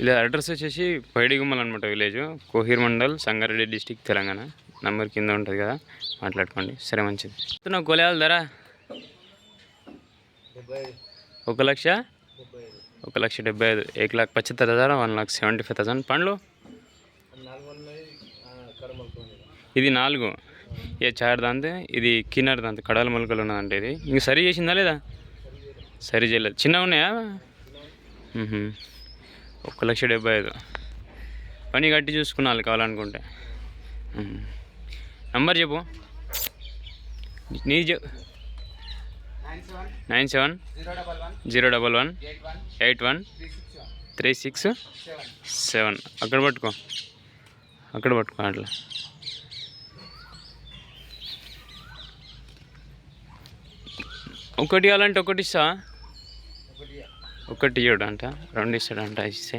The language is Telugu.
ఇలా అడ్రస్ వచ్చేసి పైడిగుమ్మల్ అనమాట village Kohir mandal Sangareddy district Telangana. Number కింద ఉంటుంది కదా మాట్లాడుకోండి. సరే మంచిది. నువ్వు కొలేయాలి ధర? ఒక లక్ష? ఒక లక్ష డెబ్బై ఐదు. ఏక్ లాక్ పచ్చత్తర్ హజార్ one lakh seventy five thousand. పండ్లు? ఇది నాలుగు. ఏ చార్ దాంతే? ఇది కిన్నర్ దాంతే. కడాల మొలకలు ఉన్నదంటే ఇది. ఇంక సరి చేసిందా లేదా? సరి చేయలేదు. చిన్నగా ఉన్నాయా? ఒక లక్ష డెబ్బై ఐదు. పని కట్టి చూసుకున్నాను కావాలనుకుంటే. నంబర్ చెప్పు. నీ చెప్పు nine seven zero double one eight one three six seven. అక్కడ పట్టుకో. అక్కడ పట్టుకో అట్లా. ఒకటి ఇవ్వాలంటే ఒకటి ఇస్తా. ఒకటి ఇవ్వడు రెండు ఇస్తాడంట ఇస్తే.